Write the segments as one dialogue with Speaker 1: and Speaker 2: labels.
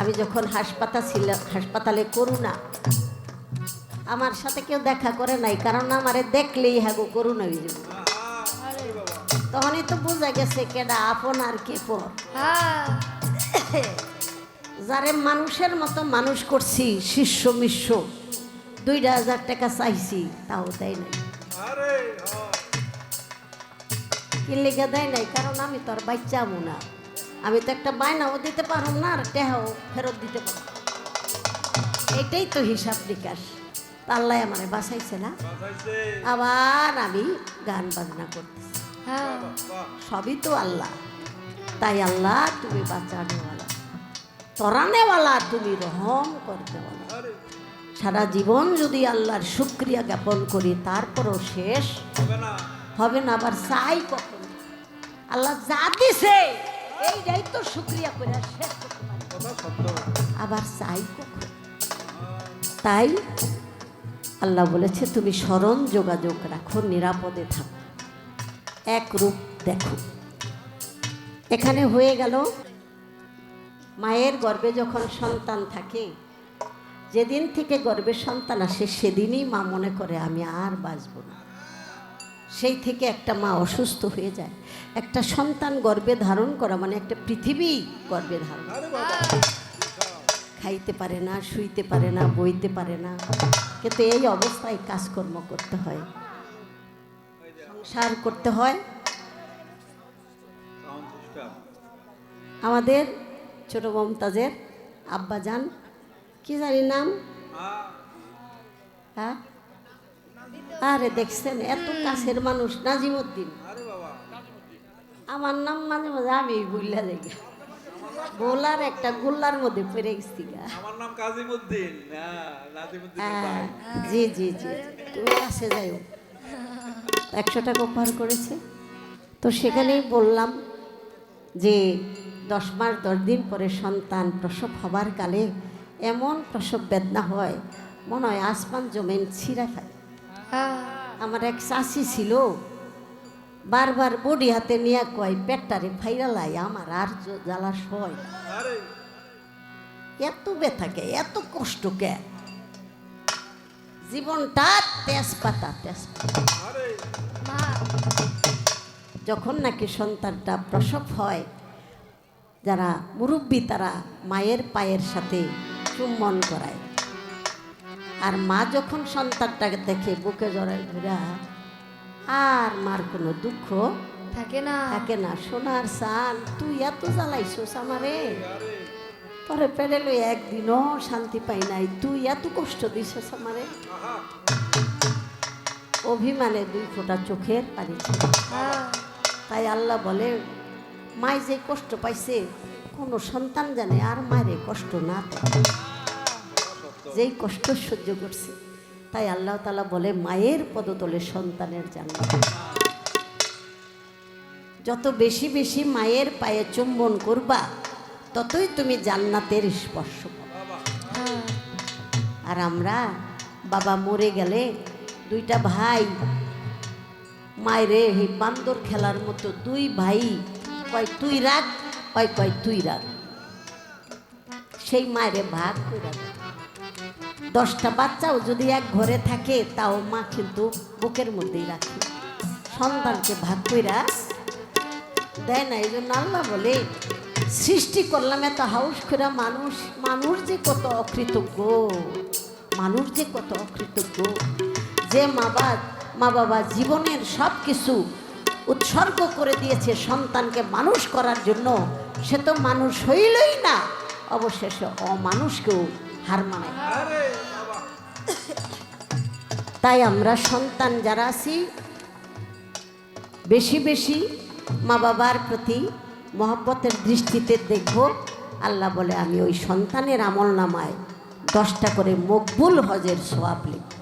Speaker 1: আমি যখন হাসপাতাল ছিলাম হাসপাতালে করুণা আমার সাথে কেউ দেখা করে নাই কারণ আমারে দেখলেই হাগো করুণা হয়ে যাবে। তখনই তো বোঝা গেছে কেডা আপন আর কে পর।
Speaker 2: হ্যাঁ
Speaker 1: যারে মানুষের মতো মানুষ করছি শিষ্য মিশ্র দুইটা হাজার টাকা চাইছি তাও দেয় নাই। কি লেগে দেয় নাই? কারণ আমি তোর বাচ্চা না। আমি তো একটা বায়নাও দিতে পারব না আর টেহাও ফেরত দিতে পারব এটাই তো হিসাব নিকাশ। আল্লাহ আমারে বাঁচাইছে না? আবার আমি গান বাজনা করতেছি।
Speaker 2: হ্যাঁ।
Speaker 1: সবই তো আল্লাহ। তাই আল্লাহ তুমি বাঁচানেওয়ালা। তরানেওয়ালা তুমি রহম করতেওয়ালা। সারা জীবন যদি আল্লাহর শুক্রিয়া জ্ঞাপন করি তারপরও শেষ। হবে না আবার চাই কখন। আল্লাহ যা দিছে এইটাই তো শুক্রিয়া করে শেষ করতে পারি। আবার চাই কখন তাই আল্লাহ বলেছে তুমি স্মরণ যোগাযোগ রাখো নিরাপদে থাকো। এক রূপ দেখো। এখানে হয়ে গেল মায়ের গর্বে যখন সন্তান থাকে যেদিন থেকে গর্ভে সন্তান আসে সেদিনই মা মনে করে আমি আর বাঁচব না। সেই থেকে একটা মা অসুস্থ হয়ে যায়। একটা সন্তান গর্ভে ধারণ করা মানে একটা পৃথিবী গর্ভে ধারণ খাইতে পারে না শুইতে পারে না বইতে পারে না। কিন্তু এই অবস্থায় কাজকর্ম করতে হয়। সংসার করতে হয়। আমাদের ছোট মমতাজের আব্বাজান কি জানি নাম? হ্যাঁ আরে দেখছেন এত কাছের মানুষ নাজিমুদ্দিন। আমার নাম মাঝে মাঝে আমি ভুললা যাই বোলার একটা গোল্লার মধ্যে পড়ে গেছি গা।
Speaker 3: আমার নাম কাজিমুদ্দিন। হ্যাঁ
Speaker 1: জি জি জি। তুমি কাছে যাইও একশো টাকা উপহার করেছে। তো সেখানেই বললাম যে দশ মাস দশ দিন পরে সন্তান প্রসব হবার কালে এমন প্রসব বেদনা হয় মনে হয় আসমান জমেন ছিঁড়া খায় আমার এক চাষি ছিল। বারবার বডি হাতে নিয়ে কয় পেটারে পেটটারে ফাইরালাই আমার আর জ্বালা সয় এত ব্যথাকে এত কষ্ট কে? জীবনটা তেজপাতা তেজপাতা।
Speaker 2: মা
Speaker 1: যখন নাকি সন্তানটা প্রসব হয় যারা মুরব্বী তারা মায়ের পায়ের সাথে চুম্বন করায়। আর মা যখন সন্তানটাকে দেখে বুকে জড়ায় ঘুরা আর মার কোনো দুঃখ
Speaker 2: থাকে না।
Speaker 1: থাকে না। সোনার সান তুই এত জ্বালাইছোস আমারে। পরে পেরে লই একদিনও শান্তি পাই নাই। তুই এত কষ্ট দিছিস আমারে। অভিমানে দুই ফোঁটা চোখের পানি তাই আল্লাহ বলে মায় যে কষ্ট পাইছে কোনো সন্তান জানে আর মায়ের কষ্ট না দেয় যেই কষ্ট সহ্য করছে, তাই আল্লাহ তালা বলে, মায়ের পদতলে সন্তানের জান্নাত। যত বেশি বেশি মায়ের পায়ে চুম্বন করবা, ততই তুমি জান্নাতের স্পর্শ আর আমরা বাবা মরে গেলে দুইটা ভাই, মায়েরে এই বান্দর খেলার মতো দুই ভাই, কয় তুই রাখ, কয় কয় তুই রাখ। সেই মায়েরে ভাগ করে দেয়। দশটা বাচ্চাও যদি এক ঘরে থাকে, তাও মা কিন্তু বুকের মধ্যেই রাখে। সন্তানকে ভাগ কইরা দেয় না এই জন্য আল্লাহ বলে, সৃষ্টি করলাম এত হাউস করে মানুষ মানুষ যে কত অকৃতজ্ঞ, মানুষ যে কত অকৃতজ্ঞ। যে মা বাবা মা বাবা জীবনের সব কিছু উৎসর্গ করে দিয়েছে সন্তানকে মানুষ করার জন্য, সে তো মানুষ হইলই না, অবশেষে অমানুষকেও হার তাই আমরা সন্তান যারা আছি, বেশি বেশি মা বাবার প্রতি মহব্বতের দৃষ্টিতে দেখব। আল্লাহ বলে, আমি ওই সন্তানের আমল নামায় দশটা করে মকবুল হজের সোয়াব লিখব।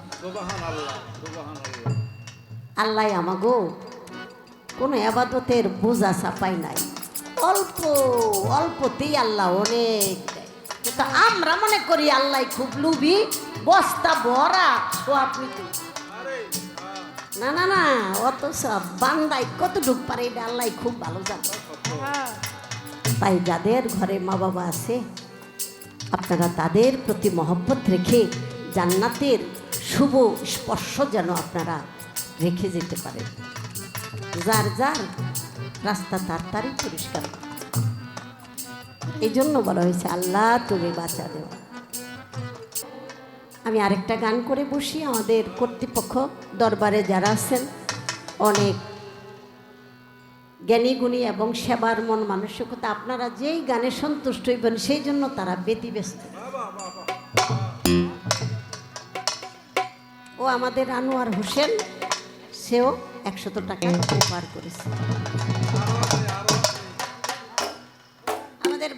Speaker 3: আল্লাহ
Speaker 1: আমাগো, কোনো আবাদতের বোঝা চাপাই নাই। অল্প, অল্পতেই আল্লাহ অনেক কিন্তু আমরা মনে করি আল্লাহ খুব লুবি বস্তা ভরা। সোয়াব
Speaker 3: আপনি
Speaker 1: না না না অত সব বান্দাই কতটুক পারে এটা আল্লাহ খুব ভালো জানে। তাই যাদের ঘরে মা বাবা আছে, আপনারা তাদের প্রতি মহব্বত রেখে জান্নাতের শুভ স্পর্শ যেন আপনারা রেখে যেতে পারেন। যার যার রাস্তা তার, তারই পরিষ্কার। করা। এই জন্য বলা হয়েছে, আল্লাহ, তুমি বাঁচা দেওয়া আমি আরেকটা গান করে বসি, আমাদের কর্তৃপক্ষ দরবারে যারা আছেন, অনেক জ্ঞানী, গুণী এবং সেবার মন মানসিকতা, আপনারা যেই গানে সন্তুষ্ট হইবেন, সেই জন্য তারা ব্যতিব্যস্ত। ও আমাদের আনোয়ার হোসেন, সেও একশত টাকা উপহার করেছে।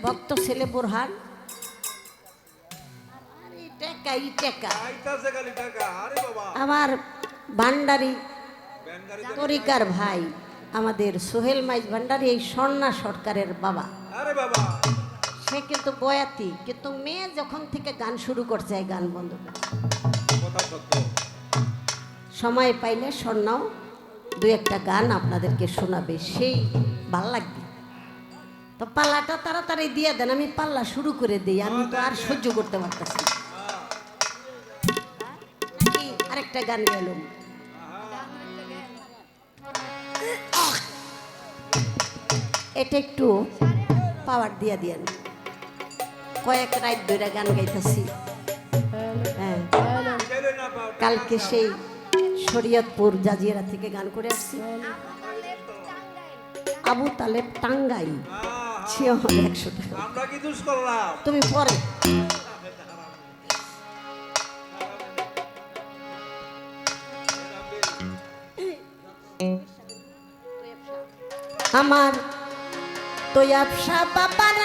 Speaker 1: ভক্ত ছেলে বোরহান আমার ভান্ডারি তরিকার ভাই, আমাদের সোহেল মাইজ ভান্ডারি, এই স্বর্ণা সরকারের বাবা। সে কিন্তু বয়াতি, কিন্তু মেয়ে যখন থেকে গান শুরু করছে, এই গান বন্ধ। সময় পাইলে স্বর্ণাও দু একটা গান আপনাদেরকে শোনাবে, সেই ভালো লাগবে। তো পাল্লাটা তাড়াতাড়ি দিয়ে দেন আমি পাল্লা শুরু করে দিই আমি তো আর সহ্য করতে পারতেছি। নাকি আরেকটা গান গেলুম এটা একটু পাওয়ার দিয়া দিয়েন। কয়েক রাত ধরে গান গাইতেছি। হ্যাঁ। কালকে সেই শরীয়তপুর জাজিরা থেকে গান করে আসছি। আবু তালেব টাঙ্গাই আমার একশো টাকা
Speaker 3: আমরা কি দুষ করলাম?
Speaker 1: তুমি পরে। আমার তো ব্যবসা বাবার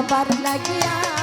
Speaker 1: বাবার লাগিয়া